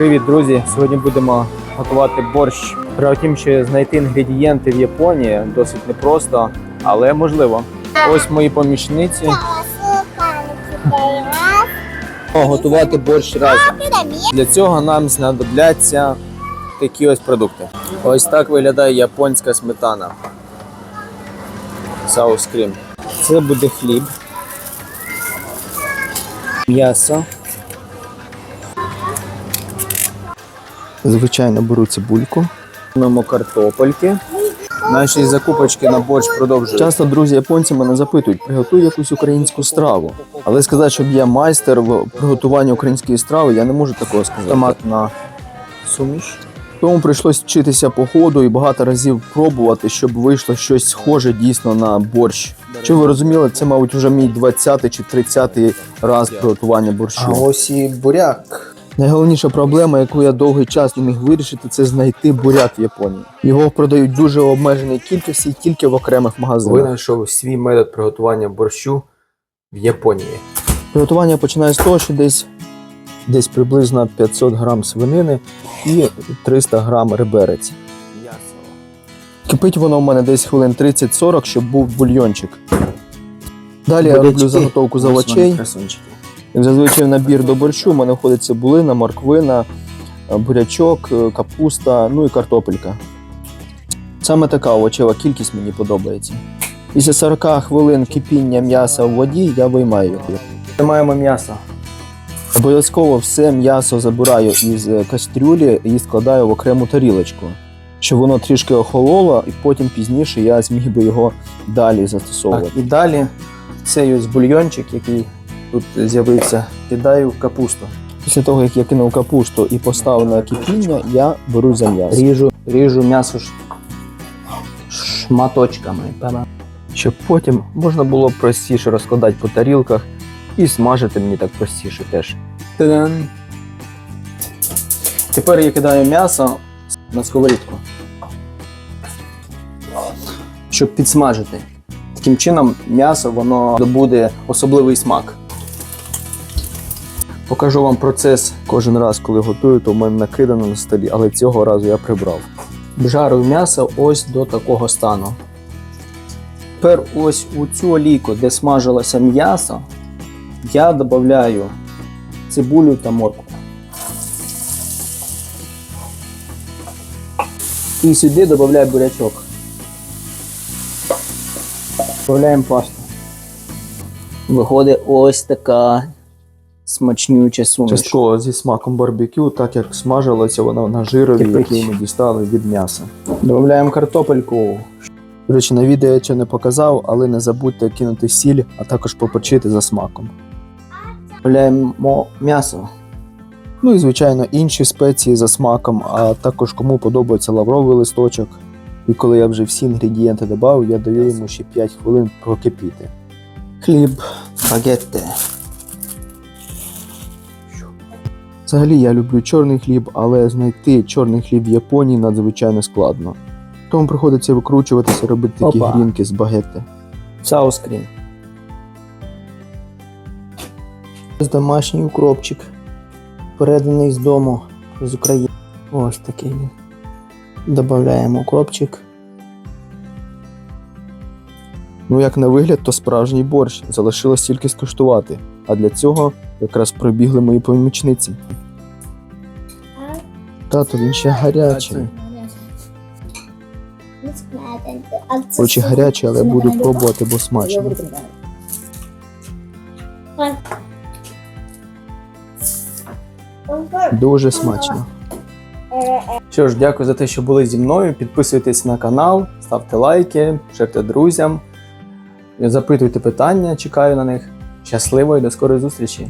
Привіт, друзі! Сьогодні будемо готувати борщ. В тім, що знайти інгредієнти в Японії досить непросто, але можливо. Ось мої помічниці. Готувати борщ разом. Для цього нам знадобляться такі ось продукти. Ось так виглядає японська сметана. Соус крім. Це буде хліб, м'ясо. Звичайно, беру цибульку. Маємо картопельки. Наші закупочки на борщ продовжують. Часто друзі японці мене запитують, приготуй якусь українську страву. Але сказати, щоб я майстер в приготуванні української страви, я не можу такого сказати. Томатна суміш. Тому прийшлось вчитися по ходу і багато разів пробувати, щоб вийшло щось схоже дійсно на борщ. Чи ви розуміли, це, мабуть, вже мій 20 чи 30 раз приготування борщу. А ось і буряк. Найголовніша проблема, яку я довгий час не міг вирішити, це знайти буряк в Японії. Його продають дуже в обмеженій кількості тільки в окремих магазинах. Винайшов свій метод приготування борщу в Японії. Приготування починає з того, що десь, десь приблизно 500 грам свинини і 300 грам реберець. Кипить воно в мене десь хвилин 30-40, щоб був бульйончик. Далі я роблю заготовку з овочей. Зазвичай набір до борщу у мене входить цибулина, морквина, е, бурячок, е, капуста, ну і картопелька. Саме така овочева кількість мені подобається. Після 40 хвилин кипіння м'яса в воді я виймаю його. Виймаємо м'ясо. Обов'язково все м'ясо забираю із кастрюлі і складаю в окрему тарілочку, щоб воно трішки охололо, і потім пізніше я зміг би його далі застосовувати. і далі цей ось бульйончик, який тут з'явився, кидаю капусту. Після того, як я кинув капусту і поставив на кипіння, я беру за м'ясо. Ріжу, ріжу м'ясо шматочками, щоб потім можна було простіше розкладати по тарілках і смажити мені так простіше теж. Та-дам! Тепер я кидаю м'ясо на сковорідку, щоб підсмажити. Таким чином м'ясо воно добуде особливий смак. Покажу вам процес кожен раз, коли готую, то в мене накидано на столі, але цього разу я прибрав. Жарую м'ясо ось до такого стану. Тепер ось у цю олійку, де смажилося м'ясо, я додаю цибулю та моркву. І сюди додаю бурячок. Додаємо пасту. Виходить ось така смачнюча суміш. Частково зі смаком барбекю, так як смажилося воно на жирові, Кипить. який ми дістали від м'яса. Додаємо картопельку. До речі, на відео я цього не показав, але не забудьте кинути сіль, а також попочити за смаком. Додаємо м'ясо. Ну і, звичайно, інші спеції за смаком, а також кому подобається лавровий листочок. І коли я вже всі інгредієнти додав, я даю йому ще 5 хвилин прокипіти. Хліб, багетте. Взагалі я люблю чорний хліб, але знайти чорний хліб в Японії надзвичайно складно. Тому приходиться викручуватися, робити такі Опа. грінки з багетти. Соус крім. Домашній укропчик, переданий з дому з України. Ось такий він. Додаємо укропчик. Ну, як на вигляд, то справжній борщ. Залишилось тільки скуштувати. А для цього якраз прибігли мої помічниці. Тато, він ще гарячий. Коротше, гарячий, але буду пробувати, бо смачно. Дуже смачно. Що ж, дякую за те, що були зі мною. Підписуйтесь на канал, ставте лайки, шерте друзям, запитуйте питання, чекаю на них. Щасливо і до скорої зустрічі!